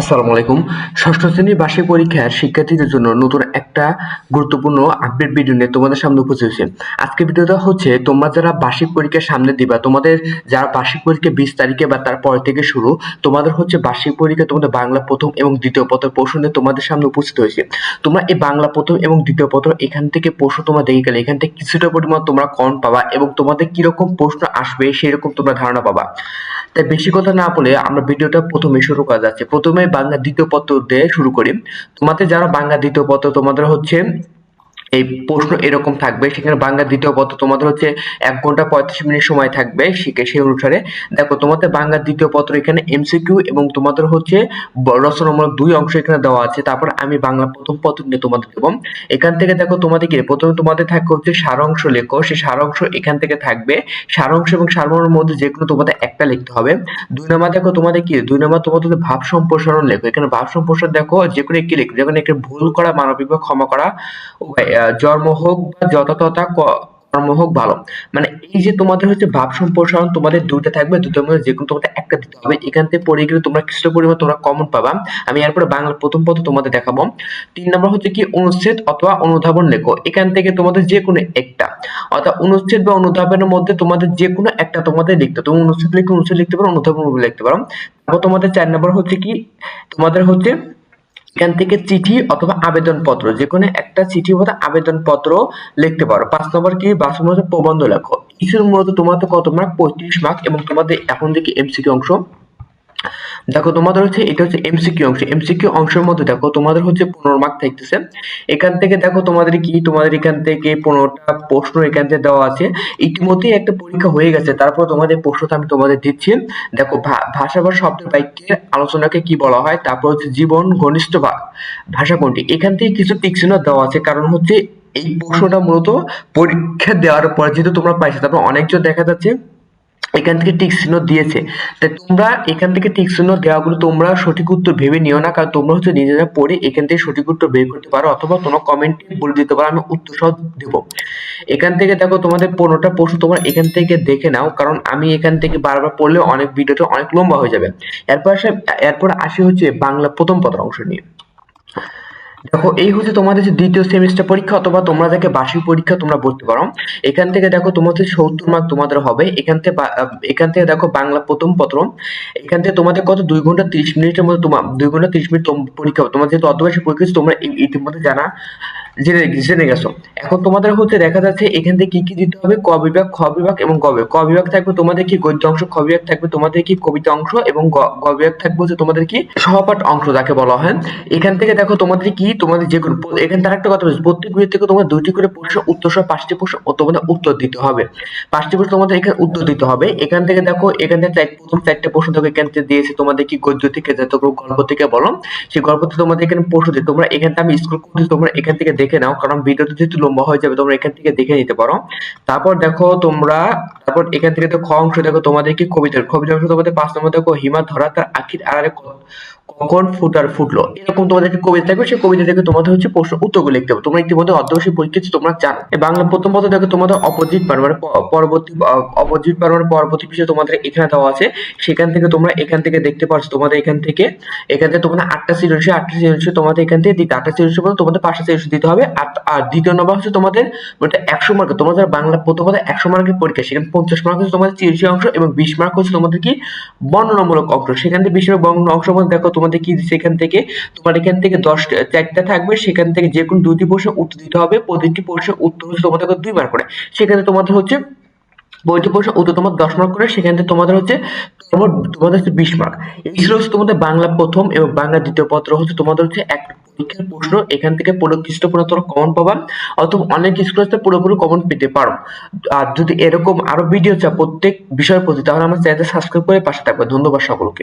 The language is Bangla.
আসসালামু আলাইকুম। ষষ্ঠ শ্রেণির বার্ষিক পরীক্ষার শিক্ষার্থীদের জন্য নতুন একটা গুরুত্বপূর্ণ আপডেট ভিডিও নিয়ে তোমাদের সামনে উপস্থিত হয়েছে। আজকের ভিডিওটা হচ্ছে, তোমরা যারা বার্ষিক পরীক্ষার সামনে দিবা, তোমাদের যারা বার্ষিক পরীক্ষা বিশ তারিখে বা তার পর থেকে শুরু, তোমাদের হচ্ছে বার্ষিক পরীক্ষা তোমাদের বাংলা প্রথম এবং দ্বিতীয় পত্র প্রশ্ন নিয়ে তোমাদের সামনে উপস্থিত হয়েছে। তোমরা এই বাংলা প্রথম এবং দ্বিতীয় পত্র এখান থেকে প্রশ্ন তোমরা দেখে গেলে, এখান থেকে কিছুটা পরিমাণ তোমরা কম পাবা এবং তোমাদের কীরকম প্রশ্ন আসবে সেরকম তোমরা ধারণা পাবা। তাই বেশি কথা না বলে আমরা ভিডিওটা প্রথমে শুরু করা যাচ্ছে। প্রথমে বাংলা দ্বিতীয় পত্র দিয়ে শুরু করি। তোমাদের যারা বাংলা দ্বিতীয় পত্র, তোমাদের হচ্ছে এই প্রশ্ন এরকম থাকবে। সেখানে বাংলা দ্বিতীয় পত্র তোমাদের হচ্ছে এক ঘণ্টা পঁয়ত্রিশ মিনিট সময় থাকবে সেই অনুসারে। দেখো তোমাদের বাংলা দ্বিতীয় পত্র এখানে এমসিকিউ এবং তোমাদের হচ্ছে রচনামূলক দুই অংশ এখানে দেওয়া আছে। তারপর আমি বাংলা প্রথম পত্র নিয়ে তোমাদের দেবো। এখান থেকে দেখো তোমাদের কি? প্রথমে তোমাদের থাকবে হচ্ছে সারাংশ লেখো। সেই সারাংশ এখান থেকে থাকবে। সারাংশ এবং সারমর্মের মধ্যে যে কোনো তোমাদের একটা লিখতে হবে। দুই নম্বর দেখো তোমাদের কি? দুই নম্বর তোমাদের ভাব সম্প্রসারণ লেখো। এখানে ভাব সম্প্রসারণ দেখো যে কোনো একটি লিখো যেখানে একটি ভুল করা মানবিক বা ক্ষমা করা আহ, জন্ম হোক বা যথাযথা কর্ম হোক ভালো। মানে এই যে তোমাদের হচ্ছে ভাব সম্প্রসারণ তোমাদের দুইটা থাকবে দুটোর মধ্যে যে কোনো তোমাদের একটা দিতে হবে। এখান থেকে পড়ে গেলে তোমরা কিছুটা পরিমাণ তোমরা কমন পাবা। আমি এরপরে বাংলা প্রথম পদ তোমাদের দেখাবো। তিন নম্বর হচ্ছে কি অনুচ্ছেদ অথবা অনুধাবন লেখো। এখান থেকে তোমাদের যে কোনো একটা। অর্থাৎ অনুচ্ছেদ বা অনুধাবনের মধ্যে তোমাদের যে কোনো একটা তোমাদের লিখতে তুমি অনুচ্ছেদ লিখে অনুচ্ছেদ লিখতে পারো, অনুধাবন লিখতে পারো। তারপর তোমাদের চার নম্বর হচ্ছে কি? তোমাদের হচ্ছে এখান থেকে চিঠি অথবা আবেদন পত্র যে কোনো একটা চিঠি অথবা আবেদন পত্র লিখতে পারো। পাঁচ নম্বর কি? পাঁচ প্রবন্ধ লেখো। কিছুর মূলত তোমাদের কত মার্ক পঁয়ত্রিশ মার্ক এবং তোমাদের এখন থেকে এমসিকিউ অংশ দেখো, তোমাদের হচ্ছে, এটা হচ্ছে এমসিকিউ অংশ। এমসিকিউ অংশের মধ্যে দেখো, তোমাদের হচ্ছে পনেরো মার্ক থাকতেছে। এখান থেকে দেখো, তোমাদের কি, তোমাদের এখান থেকে পনেরোটা প্রশ্ন এখান থেকে দেওয়া আছে। ইতিমধ্যেই একটা পরীক্ষা হয়ে গেছে, তারপর তোমাদের প্রশ্নটা আমি তোমাদের দিচ্ছি। দেখো ভাষা বা শব্দ বাক্যের আলোচনাকে কি বলা হয়? তারপর হচ্ছে জীবন, ঘনিষ্ঠ ভাষা কোনটি? এখান থেকে কিছু টিকচিহ্ন দেওয়া আছে, কারণ হচ্ছে এই প্রশ্নটা মূলত পরীক্ষা দেওয়ার পর যেহেতু তোমরা পাইছো, তারপর অনেকজন দেখা যাচ্ছে এখান থেকে টিক চিহ্ন দিয়েছে। তাই তোমরা এখান থেকে টিক চিহ্ন দেওয়াগুলো তোমরা সঠিক উত্তর ভেবে নিও না, কারণ তোমরা হচ্ছে নিজেরা পড়ে এখান থেকে সঠিক উত্তর বের করতে পারো, অথবা তোমরা কমেন্টে বলে দিতে পারো, আমি উত্তর সহ দেবো। এখান থেকে দেখো তোমাদের পনেরোটা প্রশ্ন তোমরা এখান থেকে দেখে নাও, কারণ আমি এখান থেকে বারবার পড়লে অনেক ভিডিওটা অনেক লম্বা হয়ে যাবে। এরপর এরপর আসি হচ্ছে বাংলা প্রথম পত্র অংশ নিয়ে। দেখো, এই হচ্ছে তোমাদের যে দ্বিতীয় সেমিস্টার পরীক্ষা অথবা তোমরা যাকে বার্ষিক পরীক্ষা তোমরা বলতে পারো এখান থেকে দেখো তোমাদের সত্তর মার্ক তোমাদের হবে। এখান থেকে এখান থেকে দেখো বাংলা প্রথম পত্র। এখান থেকে তোমাদের কত? দুই ঘণ্টা তিরিশ মিনিটের মধ্যে তোমার দুই ঘণ্টা তিরিশ মিনিট পরীক্ষা হবে। তোমার যেহেতু অর্ধবার্ষিক পরীক্ষা তোমরা ইতিমধ্যে জানা জেনে জেনে গেছো। এখন তোমাদের হচ্ছে দেখা যাচ্ছে এখান থেকে কি কি দিতে হবে, ক বিভাগ, খ বিভাগ এবং গ ক বিভাগ থাকবে তোমাদের কি গদ্য অংশ, খ বিভাগ থাকবে তোমাদের কি কবিতা অংশ এবং গ বিভাগ থাকবে হচ্ছে তোমাদের কি সহপাঠ অংশ যাকে বলা হয়। এখান থেকে দেখো তোমাদের কি, তোমাদের যে কোনো এখান থেকে একটা কথা বলছি, প্রত্যেক বই থেকে তোমাদের দুইটি করে প্রশ্ন উত্তর সহ পাঁচটি প্রশ্ন তোমাদের উত্তর দিতে হবে। পাঁচটি প্রশ্ন তোমাদের এখানে উত্তর দিতে হবে। এখান থেকে দেখো, এখান থেকে প্রথম চারটে প্রশ্ন দেখো এখান থেকে দিয়েছে তোমাদের কি গদ্য থেকে, যত গল্প থেকে বলো, সেই গল্প থেকে তোমাদের এখানে প্রশ্ন দিয়ে তোমরা এখান থেকে আমি স্কুল করছি তোমরা এখান থেকে দেখে নাও, কারণ ভিডিওটা যেহেতু লম্বা হয়ে যাবে, তোমরা এখান থেকে দেখে নিতে পারো। তারপর দেখো তোমরা তারপর এখান থেকে তো খ অংশ, দেখো তোমাদের কি কবিতার কবিতা অংশ তোমাদের পাঁচ নম্বর, দেখো হিমা, ধরা, তার আখির আড়ালে কখন ফুটার ফুটলো? এরকম তোমাদেরকে কবিতা থাকবে? সেই কবিতা থেকে তোমাদের হচ্ছে প্রশ্ন, উত্তরগুলো লিখতে হবে। তোমরা ইতিমধ্যে অর্ধবর্ষী পরীক্ষা তোমরা জানো। বাংলা প্রথম পত্র দেখো তোমাদের অপোজিট পার মানে পরবর্তী অপোজিট পার মানে পরবর্তী বিষয় তোমাদের এখানে দেওয়া আছে। সেখান থেকে তোমরা এখান থেকে দেখতে পাচ্ছ তোমাদের এখান থেকে এখান থেকে তোমাদের আটটা সৃজনশীল আটটা সৃজনশীল তোমাদের এখান থেকে দিতে, আটটা সৃজনশীল বলতে তোমাদের পাঁচটা সৃজনশীল দিতে হবে। আর দ্বিতীয় নম্বর হচ্ছে তোমাদের একশো মার্ক তোমাদের বাংলা প্রথম পদে একশো মার্কের পরীক্ষা, সেখানে পঞ্চাশ মার্ক হচ্ছে তোমাদের চিরসী অংশ এবং বিশ মার্ক হচ্ছে তোমাদের কি বর্ণনামূলক অংশ। সেখান থেকে বিশ বর্ণনা অংশ মধ্যে দেখো তোমাদের কি এখান থেকে তোমার এখান থেকে দশটা চারটা থাকবে। সেখান থেকে যে কোনো দুইটি প্রশ্ন উত্তর দিতে হবে। প্রতিটি প্রশ্নের উত্তর হচ্ছে তোমাদের দুই মার্ক করে। সেখানে তোমাদের হচ্ছে বইটি প্রশ্ন উত্তর তোমার দশ মার্ক করে। সেখান থেকে তোমাদের হচ্ছে তোমার, তোমাদের হচ্ছে বিশ মার্ক এই ছিল হচ্ছে তোমাদের বাংলা প্রথম এবং বাংলা দ্বিতীয় পত্র হচ্ছে তোমাদের হচ্ছে এক পরীক্ষার প্রশ্ন এখান থেকে পুরো খ্রিস্টপূর্ণ তোমরা কমন পাবা, অথবা অনেক স্কুল পুরোপুরি কমন পেতে পারো। আর যদি এরকম আরও ভিডিও চাও প্রত্যেক বিষয়ের প্রতি, তাহলে আমার চ্যানেলটা সাবস্ক্রাইব করে পাশে থাকবে। ধন্যবাদ সকলকে।